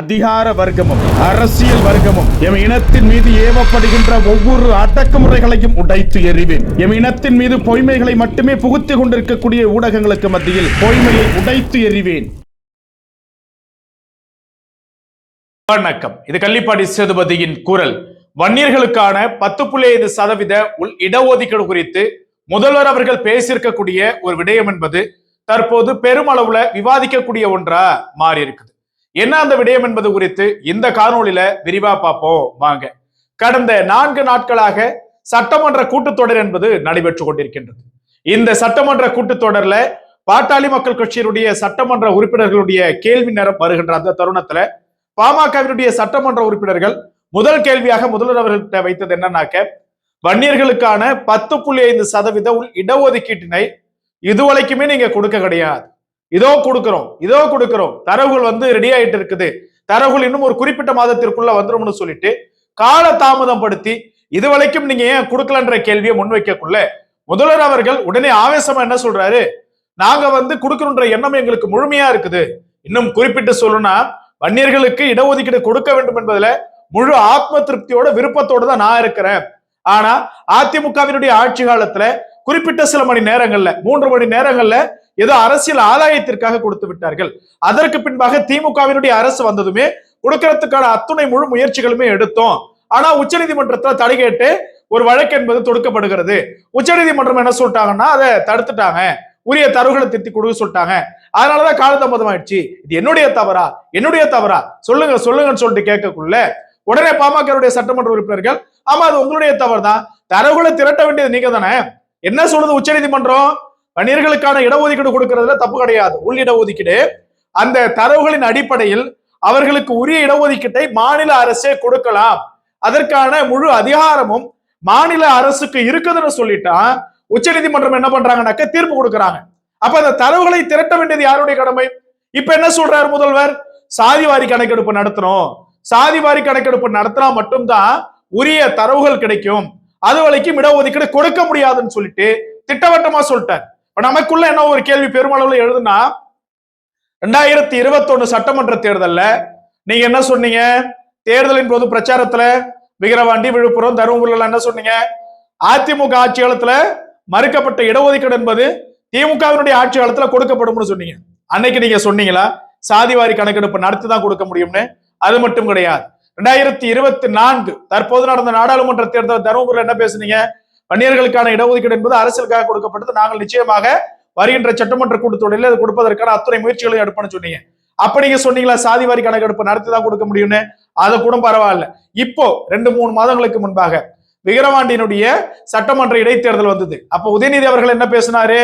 அதிகார வர்க்கமும் அரசியல் வர்க்கமும் எம் இனத்தின் மீது ஏவப்படுகின்ற ஒவ்வொரு அடக்குமுறைகளையும் உடைத்து எறிவேன். எம் இனத்தின் மீது பொய்மைகளை மட்டுமே புகுத்திக் கொண்டிருக்கக்கூடிய ஊடகங்களுக்கு மத்தியில் பொய்மையை உடைத்து எறிவேன். வணக்கம். இது கள்ளிப்பாடி சேதுபதியின் குரல். வன்னியர்களுக்கான பத்து புள்ளி ஐந்து சதவீத உள் இடஒதுக்கீடு குறித்து முதல்வர் அவர்கள் பேசியிருக்கக்கூடிய ஒரு விடயம் என்பது தற்போது பெருமளவுல விவாதிக்கக்கூடிய ஒன்றா மாறி இருக்குது என்ன அந்த விடயம் என்பது குறித்து இந்த காணொலியில விரிவா பார்ப்போம். வாங்க. கடந்த நான்கு நாட்களாக சட்டமன்ற கூட்டத்தொடர் என்பது நடைபெற்று கொண்டிருக்கின்றது. இந்த சட்டமன்ற கூட்டத்தொடர்ல பாட்டாளி மக்கள் கட்சியினுடைய சட்டமன்ற உறுப்பினர்களுடைய கேள்வி நேரம் வருகின்ற அந்த தருணத்துல பாமகவினுடைய சட்டமன்ற உறுப்பினர்கள் முதல் கேள்வியாக முதல்வர் அவர்கள்ட்ட வைத்தது என்னன்னாக்க வன்னியர்களுக்கான பத்து புள்ளி ஐந்து சதவீத உள் இடஒதுக்கீட்டினை இதுவரைக்குமே நீங்க கொடுக்க கிடையாது. இதோ கொடுக்கிறோம் இதோ கொடுக்கிறோம். தரவுகள் வந்து ரெடி ஆயிட்டு இருக்குது. தரவுகள் இன்னும் ஒரு குறிப்பிட்ட மாதத்திற்குள்ள வந்துரும்னு சொல்லிட்டு கால தாமதம் படுத்தி இதுவரைக்கும் நீங்க ஏன் கொடுக்கலன்ற கேள்வியை முன்வைக்கக்குள்ள முதல்வர் அவர்கள் உடனே ஆவேசமா என்ன சொல்றாரு? நாங்க வந்து கொடுக்கணுன்ற எண்ணம் எங்களுக்கு முழுமையா இருக்குது. இன்னும் குறிப்பிட்டு சொல்லணும்னா வன்னியர்களுக்கு இடஒதுக்கீடு கொடுக்க வேண்டும் என்பதுல முழு ஆத்ம திருப்தியோட விருப்பத்தோட தான் நான் இருக்கிறேன். ஆனா அதிமுகவினுடைய ஆட்சி காலத்துல குறிப்பிட்ட சில மணி நேரங்கள்ல மூன்று மணி நேரங்கள்ல ஏதோ அரசியல் ஆதாயத்திற்காக கொடுத்து விட்டார்கள். அதற்கு பின்பாக திமுகவினுடைய அரசு வந்ததுமே கொடுக்கறதுக்கான அத்துணை முழு முயற்சிகளுமே எடுத்தோம். ஆனா உச்சநீதிமன்றத்துல தடை கேட்டு ஒரு வழக்கு என்பது தொடுக்கப்படுகிறது. உச்சநீதிமன்றம் என்ன சொல்லிட்டாங்கன்னா அதை தடுத்துட்டாங்க. உரிய தரவுகளை திருத்தி கொடுக்க சொல்லிட்டாங்க. அதனாலதான் காலதாமதம் ஆயிடுச்சு இது என்னுடைய தவறா? என்னுடைய தவறா? சொல்லுங்க சொல்லுங்கன்னு சொல்லிட்டு கேட்கக்குள்ள உடனே பாமகவுடைய சட்டமன்ற உறுப்பினர்கள் ஆமா அது உங்களுடைய தவறு தான் தரவுகளை திரட்ட வேண்டியது நீங்க தானே என்ன சொல்லுது உச்சநீதிமன்றம்? வன்னியர்களுக்கான இடஒதுக்கீடு கொடுக்கறதுல தப்பு கிடையாது. உள் இடஒதுக்கீடு. அந்த தரவுகளின் அடிப்படையில் அவர்களுக்கு உரிய இடஒதுக்கீட்டை மாநில அரசே கொடுக்கலாம். அதற்கான முழு அதிகாரமும் மாநில அரசுக்கு இருக்குதுன்னு சொல்லிட்டா உச்சநீதிமன்றம் என்ன பண்றாங்கன்னாக்க தீர்ப்பு கொடுக்கறாங்க. அப்ப அந்த தரவுகளை திரட்ட வேண்டியது யாருடைய கடமை? இப்ப என்ன சொல்றாரு முதல்வர்? சாதிவாரி கணக்கெடுப்பு நடத்தணும். சாதிவாரி கணக்கெடுப்பு நடத்தினா மட்டும்தான் உரிய தரவுகள் கிடைக்கும். அது வரைக்கும் இடஒதுக்கீடு கொடுக்க முடியாதுன்னு சொல்லிட்டு திட்டவட்டமா சொல்லிட்டார். இப்ப நமக்குள்ள என்ன ஒரு கேள்வி பெருமளவுல எழுதுனா ரெண்டாயிரத்தி இருபத்தொன்னு சட்டமன்ற தேர்தல்ல நீங்க என்ன சொன்னீங்க? தேர்தலின் போது பிரச்சாரத்துல விக்கிரவாண்டி விழுப்புரம் தருமபுரியில என்ன சொன்னீங்க? அதிமுக ஆட்சி காலத்துல மறுக்கப்பட்ட இடஒதுக்கீடு என்பது திமுகவினுடைய ஆட்சி காலத்துல கொடுக்கப்படும்னு சொன்னீங்க. அன்னைக்கு நீங்க சொன்னீங்களா? சாதிவாரி கணக்கெடுப்பு நடத்தி தான் கொடுக்க முடியும்னு? அது மட்டும் கிடையாது. ரெண்டாயிரத்தி இருபத்தி நான்கு தற்போது நடந்த நாடாளுமன்ற தேர்தல் தருமபுரியில் என்ன பேசுனீங்க? வன்னியர்களுக்கான இடஒதுக்கீடு என்பது அரசியலுக்காக கொடுக்கப்பட்டது. நாங்கள் நிச்சயமாக வருகின்ற சட்டமன்ற கூட்டத்தொடரில் அது கொடுப்பதற்கான அத்துணை முயற்சிகளையும் எடுப்பேன்னு சொன்னீங்க. அப்ப நீங்க சொன்னீங்களா சாதி வாரி கணக்கெடுப்பு நடத்தி தான் கொடுக்க முடியும்னு? அதை கூட பரவாயில்ல. இப்போ ரெண்டு மூணு மாதங்களுக்கு முன்பாக விக்கிரவாண்டியினுடைய சட்டமன்ற இடைத்தேர்தல் வந்தது. அப்ப உதயநிதி அவர்கள் என்ன பேசினாரு?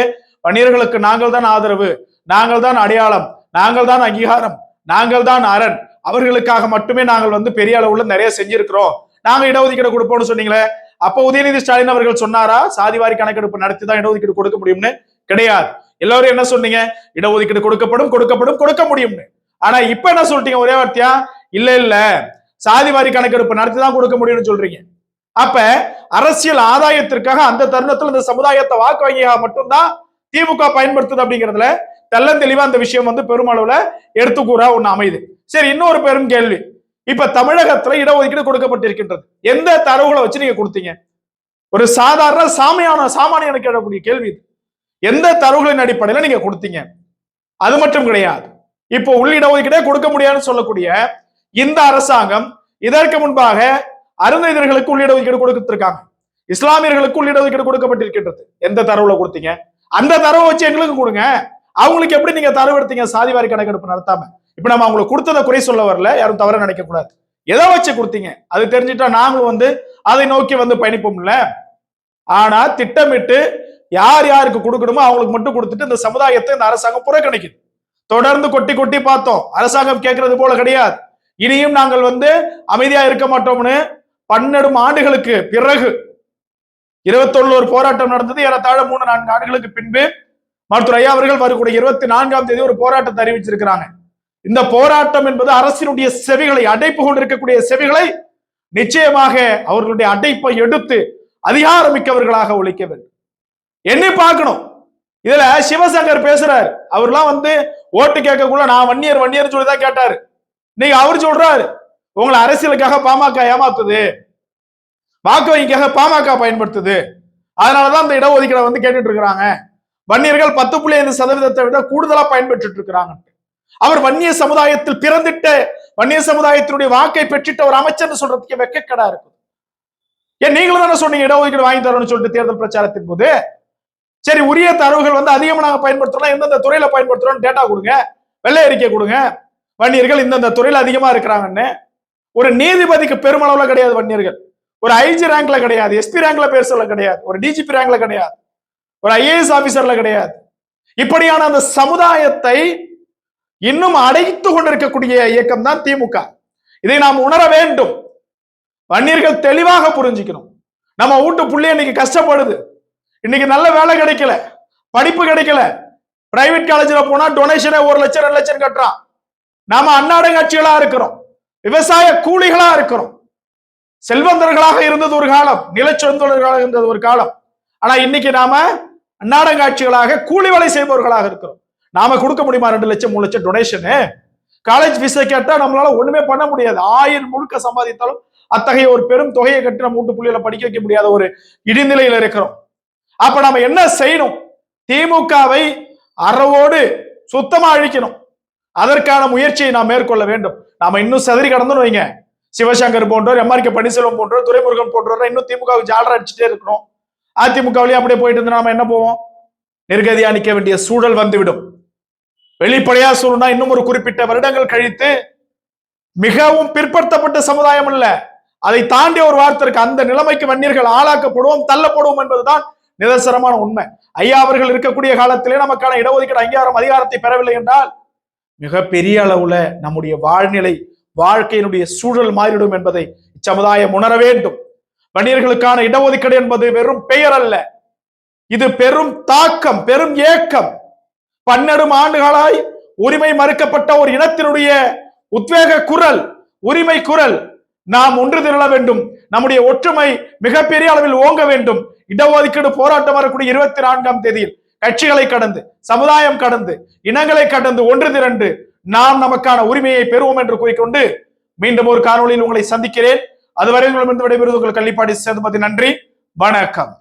வன்னியர்களுக்கு நாங்கள் தான் ஆதரவு நாங்கள் தான் அடையாளம் நாங்கள் தான் அங்கீகாரம் நாங்கள் தான் அரண். அவர்களுக்காக மட்டுமே நாங்கள் வந்து பெரிய அளவுல நிறைய செஞ்சிருக்கிறோம். நாங்க இடஒதுக்கீடு கொடுப்போம்னு சொன்னீங்களே அப்ப உதயநிதி ஸ்டாலின் அவர்கள் சொன்னாரா? சாதிவாரி கணக்கெடுப்பு நடத்தி தான் இடஒதுக்கீடு கொடுக்க முடியும்னு? கிடையாது. எல்லாரும் என்ன சொன்னீங்க? இடஒதுக்கீடு கொடுக்கப்படும் கொடுக்கப்படும் கொடுக்க முடியும்னு. ஆனா இப்ப என்ன சொல்லிட்டீங்க? ஒரே வார்த்தையா? இல்ல இல்ல. சாதிவாரி கணக்கெடுப்பு நடத்தி தான் கொடுக்க முடியும்னு சொல்றீங்க. அப்ப அரசியல் ஆதாயத்திற்காக அந்த தருணத்துல இந்த சமுதாயத்தை வாக்கு வங்கியாக மட்டும்தான் திமுக பயன்படுத்துது அப்படிங்கிறதுல தெல்லந்தெளிவா அந்த விஷயம் வந்து பெருமளவுல எடுத்துக்கூறா ஒண்ணு அமையுது. சரி இன்னொரு பெரும் கேள்வி. இப்ப தமிழகத்துல இடஒதுக்கீடு கொடுக்கப்பட்டிருக்கின்றது. எந்த தரவுகளை வச்சு நீங்க கொடுத்தீங்க? ஒரு சாதாரண சாமியான சாமானியனுக்கு கேட்கக்கூடிய கேள்வி இது. எந்த தரவுகளின் அடிப்படையில நீங்க கொடுத்தீங்க? அது மட்டும் கிடையாது. இப்போ உள்ளிட ஒதுக்கீடே கொடுக்க முடியாதுன்னு சொல்லக்கூடிய இந்த அரசாங்கம் இதற்கு முன்பாக அருந்ததியர்களுக்கு உள்ளிடஒதுக்கீடு கொடுத்திருக்காங்க. இஸ்லாமியர்களுக்கு உள்ளிடஒதுக்கீடு கொடுக்கப்பட்டிருக்கின்றது. எந்த தரவுல கொடுத்தீங்க? அந்த தரவை வச்சு எங்களுக்கு கொடுங்க. அவங்களுக்கு எப்படி நீங்க தரவு எடுத்தீங்க? சாதிவாரி கணக்கெடுப்பு நடத்தாம. இப்ப நம்ம அவங்களுக்கு கொடுத்ததை குறை சொல்ல வரல யாரும் தவற நினைக்க கூடாது. எதை வச்சு கொடுத்தீங்க? அது தெரிஞ்சுட்டா நாங்களும் வந்து அதை நோக்கி வந்து பயணிப்போம்ல? ஆனா திட்டமிட்டு யார் யாருக்கு கொடுக்கணுமோ அவங்களுக்கு மட்டும் கொடுத்துட்டு இந்த சமுதாயத்தை இந்த அரசாங்கம் புறக்கணிக்குது. தொடர்ந்து கொட்டி கொட்டி பார்த்தோம். அரசாங்கம் கேட்கறது போல கிடையாது. இனியும் நாங்கள் வந்து அமைதியா இருக்க மாட்டோம்னு பன்னெடும் ஆண்டுகளுக்கு பிறகு இருபத்தொன்னு ஒரு போராட்டம் நடந்தது. ஏறத்தாழ மூணு நான்கு ஆண்டுகளுக்கு பின்பு மருத்துவர் ஐயா அவர்கள் வரக்கூடிய இருபத்தி நான்காம் தேதி ஒரு போராட்டத்தை அறிவிச்சிருக்கிறாங்க. இந்த போராட்டம் என்பது அரசினுடைய செவிகளை அடைப்பு கொண்டிருக்கக்கூடிய செவிகளை நிச்சயமாக அவர்களுடைய அடைப்பை எடுத்து அதிகாரமிக்கவர்களாக ஒழிக்க வேண்டும். எண்ணி பார்க்கணும். இதுல சிவசங்கர் பேசுறாரு. அவர்லாம் வந்து ஓட்டு கேட்கக்குள்ள நான் வன்னியர் வன்னியர் சொல்லிதான் கேட்டாரு. நீங்க அவர் சொல்றாரு உங்களை அரசியலுக்காக பாமக ஏமாத்துது. வாக்கு வங்கிக்காக பாமக பயன்படுத்துது. அதனாலதான் இந்த இடஒதுக்கீடை வந்து கேட்டுட்டு இருக்கிறாங்க. வன்னியர்கள் பத்து புள்ளி ஐந்து சதவீதத்தை விட கூடுதலா பயன்பெற்று இருக்கிறாங்க. அவர் வன்னிய சமுதாயத்தில் பிறந்திட்ட வன்னிய சமுதாயத்தினுடைய வாக்கை பெற்றிட்ட ஒரு அமைச்சர் சொல்றதுக்கு வெக்கக்கடா இருக்கு ஏன் நீங்களும் தானே சொன்னீங்க இடஒதுக்கீடு வாங்கி தரணும்னு சொல்லிட்டு தேர்தல் பிரச்சாரத்தின் போது? சரி உரிய தரவுகள் வந்து அதிகமாக நாங்கள் பயன்படுத்துறோம் எந்தெந்த துறையில பயன்படுத்துறோம் டேட்டா கொடுங்க. வெள்ளை அறிக்கை கொடுங்க. வன்னியர்கள் இந்தந்த துறையில அதிகமா இருக்கிறாங்கன்னு. ஒரு நீதிபதிக்கு பெருமளவுல கிடையாது வன்னியர்கள். ஒரு ஐஜி ரேங்க்ல கிடையாது எஸ்பி ரேங்க்ல பேர் சொல்ல கிடையாது ஒரு டிஜிபி ரேங்க்ல கிடையாது ஒரு ஐஏஎஸ் ஆபீசர்ல கிடையாது. இப்படியான அந்த சமுதாயத்தை இன்னும் அடைத்து கொண்டிருக்கக்கூடிய இயக்கம் தான் திமுக. இதை நாம் உணர வேண்டும். வன்னியர்கள் தெளிவாக புரிஞ்சுக்கணும். நம்ம வீட்டு புள்ளி இன்னைக்கு கஷ்டப்படுது. இன்னைக்கு நல்ல வேலை கிடைக்கல. படிப்பு கிடைக்கல. பிரைவேட் காலேஜ்ல போனா டொனேஷனே ஒரு லட்சம் ரெண்டு லட்சம் கட்டுறான். நாம அன்னாடங்காட்சிகளா இருக்கிறோம். விவசாய கூலிகளா இருக்கிறோம். செல்வந்தர்களாக இருந்தது ஒரு காலம். நிலச்சொந்தர்களாக இருந்தது ஒரு காலம். ஆனா இன்னைக்கு நாம அன்னாடங்காட்சிகளாக கூலி வேலை செய்பவர்களாக இருக்கிறோம். நாம கொடுக்க முடியுமா ரெண்டு லட்சம் மூணு லட்சம் டொனேஷனு காலேஜ் ஃபீஸை கேட்டா நம்மளால ஒண்ணுமே பண்ண முடியாது. ஆயிரம் முழுக்க சம்பாதித்தாலும் அத்தகைய ஒரு பெரும் தொகையை கட்டி நம்ம வீட்டு புள்ளியில படிக்க வைக்க முடியாத ஒரு இடிநிலையில இருக்கிறோம். அப்ப நம்ம என்ன செய்யணும்? திமுகவை அறவோடு சுத்தமா அழிக்கணும். அதற்கான முயற்சியை நாம் மேற்கொள்ள வேண்டும். நாம இன்னும் செதறி கடந்துன்னு வைங்க. சிவசங்கர் போன்றோர் எம்ஆர் கே பன்னீர்செல்வம் போன்றோர் துரைமுருகன் போன்றோர் இன்னும் திமுகவுக்கு ஜாலரா அடிச்சுட்டே இருக்கணும். அதிமுகவிலேயே அப்படியே போயிட்டு இருந்தா நாம என்ன போவோம்? நிர்கதியா நிற்க வேண்டிய சூழல் வந்துவிடும். வெளிப்படையா சொல்லணும்னா இன்னும் ஒரு குறிப்பிட்ட வருடங்கள் கழித்து மிகவும் பிற்படுத்தப்பட்ட சமுதாயம் அல்ல. அதை தாண்டி ஒரு வார்த்தை இருக்கு. அந்த நிலைமைக்கு வன்னியர்கள் ஆளாக்கப்படுவோம் தள்ளப்படுவோம் என்பதுதான் நிதர்சனமான உண்மை. ஐயா அவர்கள் இருக்கக்கூடிய காலத்திலே நமக்கான இடஒதுக்கீடு அங்கீகாரம் அதிகாரத்தை பெறவில்லை என்றால் மிக பெரிய அளவுல நம்முடைய வாழ்நிலை வாழ்க்கையினுடைய சூழல் மாறிடும் என்பதை இச்சமுதாயம் உணர வேண்டும். வன்னியர்களுக்கான இடஒதுக்கீடு என்பது வெறும் பெயர் அல்ல. இது பெரும் தாக்கம் பெரும் ஏக்கம். பன்னெடும் ஆண்டுகளாய் உரிமை மறுக்கப்பட்ட ஒரு இனத்தினுடைய உத்வேக குரல் உரிமை குரல் நாம் ஒன்று திரள வேண்டும். நம்முடைய ஒற்றுமை மிகப்பெரிய அளவில் ஓங்க வேண்டும். இடஒதுக்கீடு போராட்டம் வரக்கூடிய இருபத்தி நான்காம் தேதியில் கட்சிகளை கடந்து சமுதாயம் கடந்து இனங்களை கடந்து ஒன்று திரண்டு நாம் நமக்கான உரிமையை பெறுவோம் என்று கூறிக்கொண்டு மீண்டும் ஒரு காணொளியில் உங்களை சந்திக்கிறேன். அதுவரை உங்களிடமிருந்து விடைபெறுவது உங்கள் கள்ளிப்பாடி சேதுபதி. நன்றி. வணக்கம்.